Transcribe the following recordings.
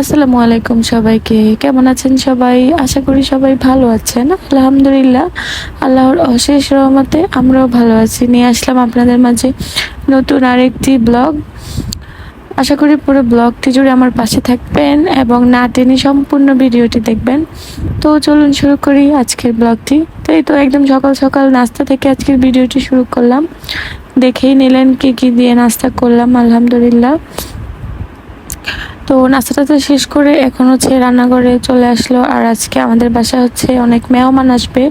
আসসালামু আলাইকুম সবাইকে। কেমন আছেন সবাই? আশা করি সবাই ভালো আছেন। আলহামদুলিল্লাহ, আল্লাহর অশেষ রহমতে আমরাও ভালো আছি। নিয়ে আসলাম আপনাদের মাঝে নতুন আরেকটি ব্লগ। আশা করি পুরো ব্লগটি জুড়ে আমার পাশে থাকবেন এবং না টেনে সম্পূর্ণ ভিডিওটি দেখবেন। তো চলুন শুরু করি আজকের ব্লগটি। তো এই তো একদম সকাল সকাল নাস্তা থেকে আজকের ভিডিওটি শুরু করলাম। দেখেই নিলেন কি কি দিয়ে নাস্তা করলাম, আলহামদুলিল্লাহ। তো নাস্তাটা তো শেষ করে এখন হচ্ছে রান্নাঘরে চলে আসলো। আর আজকে আমাদের বাসা হচ্ছে অনেক মেহমান আসবে।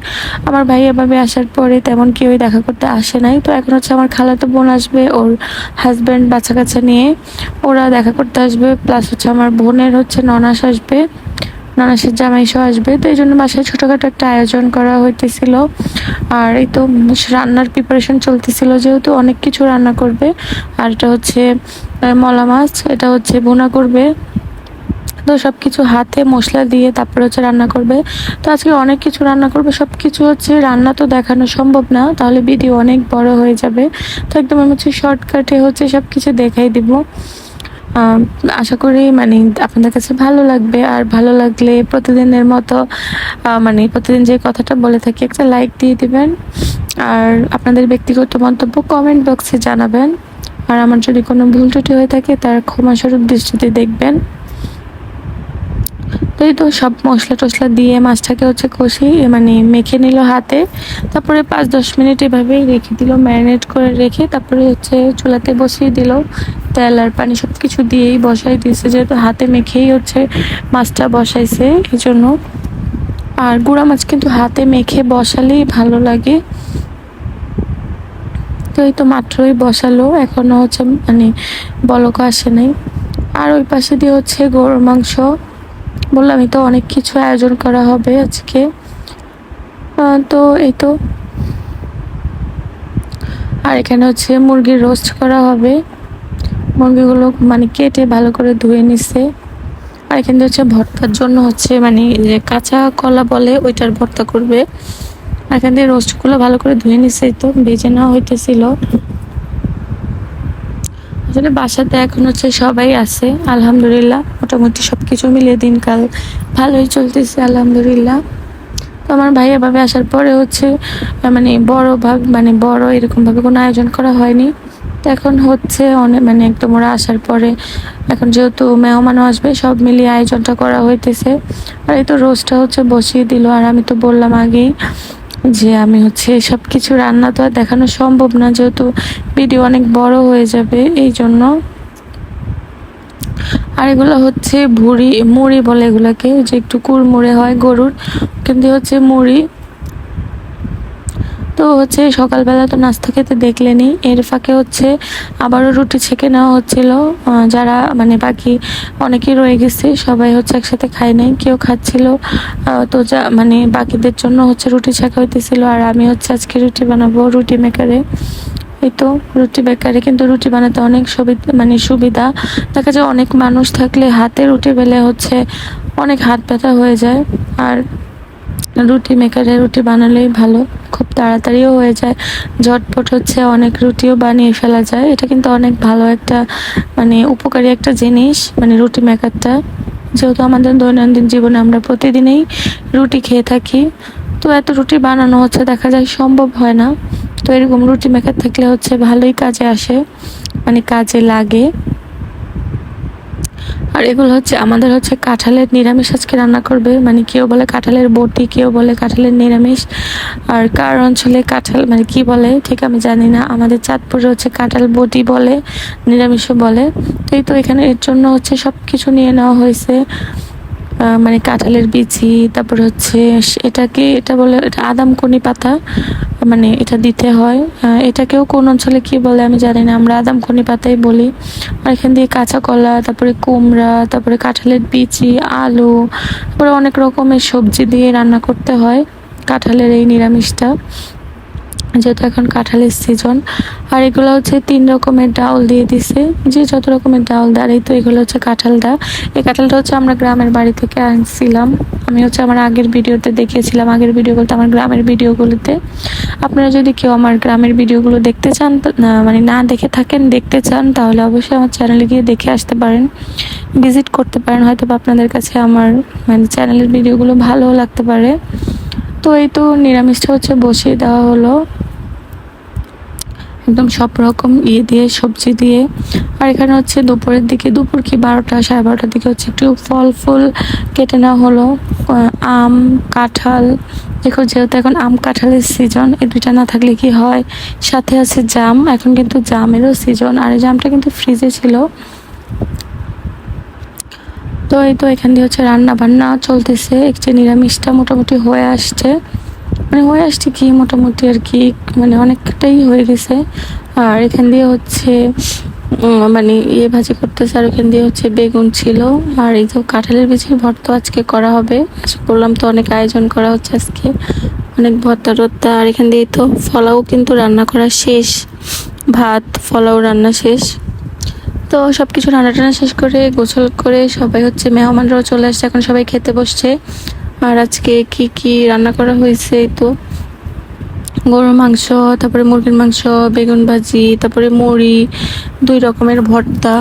আমার ভাই এভাবে আসার পরে তেমন কেউই দেখা করতে আসে নাই। তো এখন হচ্ছে আমার খালাতো বোন আসবে ওর হাজব্যান্ড বাচ্চা কাচ্চা নিয়ে। ওরা দেখা করতে আসবে। প্লাস হচ্ছে আমার বোনের হচ্ছে ননাস আসবে। ননাসের জামাইশো আসবে। তো এই জন্য বাসায় ছোটোখাটো একটা আয়োজন করা হইতেছিল। আর এই তো রান্নার প্রিপারেশন চলতেছিল যেহেতু অনেক কিছু রান্না করবে। আর এটা হচ্ছে মলা মাছ, এটা হচ্ছে বোনা করবে। তো সব কিছু হাতে মশলা দিয়ে তারপরে হচ্ছে রান্না করবে। তো আজকে অনেক কিছু রান্না করবে সব কিছু হচ্ছে রান্না তো দেখানো সম্ভব না, তাহলে ভিডিও অনেক বড় হয়ে যাবে। তো একদম আমি হচ্ছে শর্টকাটে হচ্ছে সব কিছু দেখাই দিব। আশা করি মানে আপনাদের কাছে ভালো লাগবে, আর ভালো লাগলে প্রতিদিনের মতো মানে প্রতিদিন যে কথাটা বলে থাকি, একটা লাইক দিয়ে দিবেন। আর আপনাদের ব্যক্তিগত মন্তব্য কমেন্ট বক্সে জানাবেন। আর আমার যদি কোনো ভুল ত্রুটি হয়ে থাকে, তার ক্ষমাস্বরূপ দৃষ্টিতে দেখবেন। তো এই তো সব মশলা টশলা দিয়ে মাছটাকে হচ্ছে কষি মানে মেখে নিল হাতে। তারপরে পাঁচ দশ মিনিট এভাবেই রেখে দিল, ম্যারিনেট করে রেখে তারপরে হচ্ছে চুলাতে বসিয়ে দিল। তেল আর পানি সব কিছু দিয়েই বসাই দিয়েছে, যেহেতু হাতে মেখেই হচ্ছে মাছটা বসাইছে এই জন্য আর গুঁড়া মাছ কিন্তু হাতে মেখে বসালেই ভালো লাগে। তো এই তো মাত্রই বসালো, এখনও হচ্ছে মানে বলক আসে নাই। আর ওই পাশে দিয়ে হচ্ছে গরুর মাংস। বললামই তো অনেক কিছু আয়োজন করা হবে আজকে। তো এই তো। আর এখানে হচ্ছে মুরগির রোস্ট করা হবে। মুরগিগুলো মানে কেটে ভালো করে ধুয়ে নিছে। আর এখানে হচ্ছে ভর্তার জন্য হচ্ছে মানে যে কাঁচা কলা বলে ওইটার ভর্তা করবে। এখান থেকে রোস্টগুলো ভালো করে ধুয়ে নিছে তো ভেজে নেওয়া হইতেছিল। আসলে বাসাতে এখন হচ্ছে সবাই আছে, আলহামদুলিল্লাহ। মোটামুটি সব কিছু মিলিয়ে দিনকাল ভালোই চলতেছে, আলহামদুলিল্লাহ। তো আমার ভাই এভাবে আসার পরে হচ্ছে মানে বড় ভাগ মানে বড় এরকম ভাবে কোনো আয়োজন করা হয়নি। তো এখন হচ্ছে অনেক মানে একদম ওরা আসার পরে, এখন যেহেতু মেহমানও আসবে, সব মিলিয়ে আয়োজনটা করা হইতেছে। আর এই তো রোজটা হচ্ছে বসিয়ে দিল, আর আমি তো বললাম আগেই যে আমি হচ্ছে সব কিছু রান্না তো আর দেখানো সম্ভব না, যেহেতু ভিডিও অনেক বড় হয়ে যাবে, এই জন্য। আর এগুলো হচ্ছে ভুড়ি, মুড়ি বলে এগুলোকে, যে একটু কুড়মুড়ে হয় গরুর, কিন্তু হচ্ছে মুড়ি তো হচ্ছে সকালবেলা তো নাস্তা খেতে দেখলেনি। এর ফাঁকে হচ্ছে আবারও রুটি ছেঁকে নেওয়া হচ্ছিল। যারা মানে বাকি অনেকেই রয়ে গেছে, সবাই হচ্ছে একসাথে খায় নাই, কেউ খাচ্ছিল। তো যা মানে বাকিদের জন্য হচ্ছে রুটি ছেঁকা হইতেছিল। আর আমি হচ্ছে আজকে রুটি বানাবো রুটি মেকারে এই তো রুটি বেকারে কিন্তু রুটি বানাতে অনেক সুবিধা মানে সুবিধা। দেখা যায় অনেক মানুষ থাকলে হাতে রুটি বেলে হচ্ছে অনেক হাত ব্যথা হয়ে যায়। আর রুটি মেকারে রুটি বানালেই ভালো। খুব তাড়াতাড়িও হয়ে যায়। ঝটপট হচ্ছে অনেক রুটিও বানিয়ে ফেলা যায়। এটা কিন্তু অনেক ভালো একটা মানে উপকারী একটা জিনিস মানে রুটি মেকারটা। যেহেতু আমাদের দৈনন্দিন জীবনে আমরা প্রতিদিনই রুটি খেয়ে থাকি, তো এত রুটি বানানো হচ্ছে দেখা যায় সম্ভব হয় না। তো এরকম রুটি মেকার থাকলে হচ্ছে ভালোই কাজে আসে মানে কাজে লাগে। আর এগুলো হচ্ছে আমাদের হচ্ছে কাঁঠালের নিরামিষ আজকে রান্না করবে। মানে কেউ বলে কাঁঠালের বটি, কেউ বলে কাঁঠালের নিরামিষ। আর কার অঞ্চলে কাঁঠাল মানে কি বলে ঠিক আমি জানি না। আমাদের চাঁদপুরে হচ্ছে কাঁঠাল বটি বলে, নিরামিষও বলে। তো এই তো এখানে এর জন্য হচ্ছে সব কিছু নিয়ে নেওয়া হয়েছে। মানে কাঁঠালের বিচি, তারপর হচ্ছে এটাকে, এটা বলে এটা আদামকনি পাতা মানে এটা দিতে হয়। এটাকেও কোন অঞ্চলে কি বলে আমি জানি না, আমরা আদামকনি পাতাই বলি। আর এখান দিয়ে কাঁচা কলা, তারপরে কুমড়া, তারপরে কাঁঠালের বিচি, আলু, তারপরে অনেক রকমের সবজি দিয়ে রান্না করতে হয়, কাঁঠালের এই নিরামিষটা। যেহেতু এখন কাঁঠালের সিজন আর এগুলো হচ্ছে তিন রকমের ডাউল দিয়ে দিছে। যে যত রকমের ডাউল দেয় এই তো এগুলো হচ্ছে কাঁঠালটা এই কাঁঠালটা হচ্ছে আমরা গ্রামের বাড়ি থেকে আনছিলাম। আমি হচ্ছে আমার আগের ভিডিওতে দেখিয়েছিলাম, আগের ভিডিও বলতে আমার গ্রামের ভিডিওগুলোতে। আপনারা যদি কেউ আমার গ্রামের ভিডিওগুলো দেখতে চান মানে না দেখে থাকেন, দেখতে চান, তাহলে অবশ্যই আমার চ্যানেলে গিয়ে দেখে আসতে পারেন। ভিজিট করতে পারেন, হয়তো আপনাদের কাছে আমার মানে চ্যানেলের ভিডিওগুলো ভালোও লাগতে পারে। তো এই তো নিরামিষটা হচ্ছে বসিয়ে দেওয়া হলো। একদম সব রকম ইয়ে দিয়ে, সবজি দিয়ে। আর এখানে হচ্ছে দুপুরের দিকে, দুপুর কি বারোটা, সাড়ে বারোটার দিকে হচ্ছে একটু ফল ফুল কেটে নেওয়া হলো। আম, কাঁঠাল, দেখো যেহেতু এখন আম কাঁঠালের সিজন এই দুইটা না থাকলে কি হয়? সাথে আছে জাম, এখন কিন্তু জামেরও সিজন আর এই জামটা কিন্তু ফ্রিজে ছিল। তো এই তো এখান দিয়ে হচ্ছে রান্না বান্না চলতেছে, একটি নিরামিষটা মোটামুটি হয়ে আসছে। মানে হয়ে আসছে কি মোটামুটি আর কি মানে অনেকটাই হয়ে গেছে। আর এখান দিয়ে হচ্ছে মানে ইয়ে ভাজি করতেছে আর এখান দিয়ে হচ্ছে বেগুন ছিল। আর এই তো কাঁঠালের বিচির ভর্তা আজকে করা হবে। করলাম তো অনেক আয়োজন করা হচ্ছে আজকে। অনেক ভর্তা টর্তা, আর এখান দিয়ে তো ফলাও কিন্তু রান্না করা শেষ। ভাত, ফলাও রান্না শেষ। তো সব কিছু রান্না টান্না শেষ করে গোসল করে সবাই হচ্ছে মেহমানরাও চলে আসছে। এখন সবাই খেতে বসছে। আর আজকে কি কি রান্না করা হয়েছে তো? গরুর মাংস, তারপরে মুরগির মাংস, বেগুন ভাজি, তারপরে মুড়ি, দুই রকমের ভর্তা।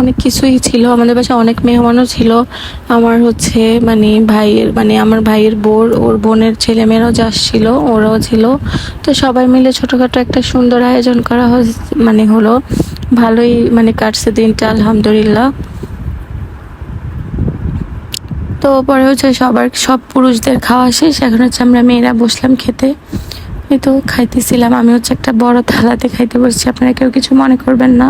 অনেক কিছুই ছিল, আমাদের বাসায় অনেক মেহমানও ছিল। আমার হচ্ছে মানে ভাইয়ের মানে আমার ভাইয়ের বোর, ওর বোনের ছেলে মেয়েরাও যা আসছিল ওরাও ছিল। তো সবাই মিলে ছোটোখাটো একটা সুন্দর আয়োজন করা মানে হলো ভালোই মানে কাটছে দিনটা, আলহামদুলিল্লাহ। তো পরে হচ্ছে সবার, সব পুরুষদের খাওয়া শেষ। এখন হচ্ছে আমরা মেয়েরা বসলাম খেতে। এই তো খাইতেছিলাম। আমি হচ্ছে একটা বড় থালাতে খাইতে বসছি। আপনারা কেউ কিছু মনে করবেন না।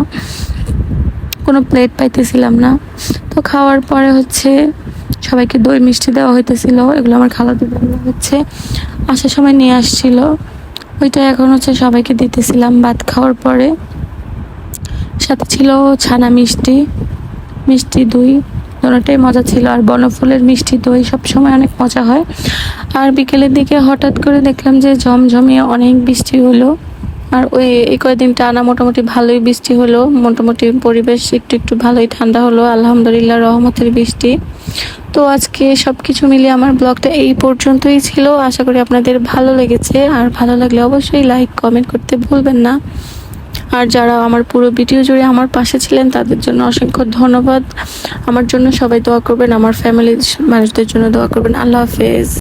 কোনো প্লেট পাইতেছিলাম না। তো খাওয়ার পরে হচ্ছে সবাইকে দই মিষ্টি দেওয়া হইতেছিল। এগুলো আমার খালাতো বোনরা হচ্ছে আসার সময় নিয়ে আসছিল। ওইটা এখন হচ্ছে সবাইকে দিতেছিলাম ভাত খাওয়ার পরে। সাথে ছিল ছানা মিষ্টি মিষ্টি দই। দোনোটাই মজা ছিল। আর বনফুলের মিষ্টি দই সবসময় অনেক মজা হয়। আর বিকেলের দিকে হঠাৎ করে দেখলাম যে ঝমঝমিয়ে অনেক বৃষ্টি হলো। আর ওই এই কয়েকদিন টানা মোটামুটি ভালোই বৃষ্টি হলো। মোটামুটি পরিবেশ একটু একটু ভালোই ঠান্ডা হলো। আলহামদুলিল্লাহ রহমতের বৃষ্টি। তো আজকে সব কিছু মিলিয়ে আমার ব্লগটা এই পর্যন্তই ছিল। আশা করি আপনাদের ভালো লেগেছে। আর ভালো লাগলে অবশ্যই লাইক, কমেন্ট করতে ভুলবেন না। আর যারা আমার পুরো ভিডিও জুড়ে আমার পাশে ছিলেন, তাদের জন্য অসংখ্য ধন্যবাদ। আমার জন্য সবাই দোয়া করবেন, আমার ফ্যামিলির মানুষদের জন্য দোয়া করবেন। আল্লাহ হাফেজ।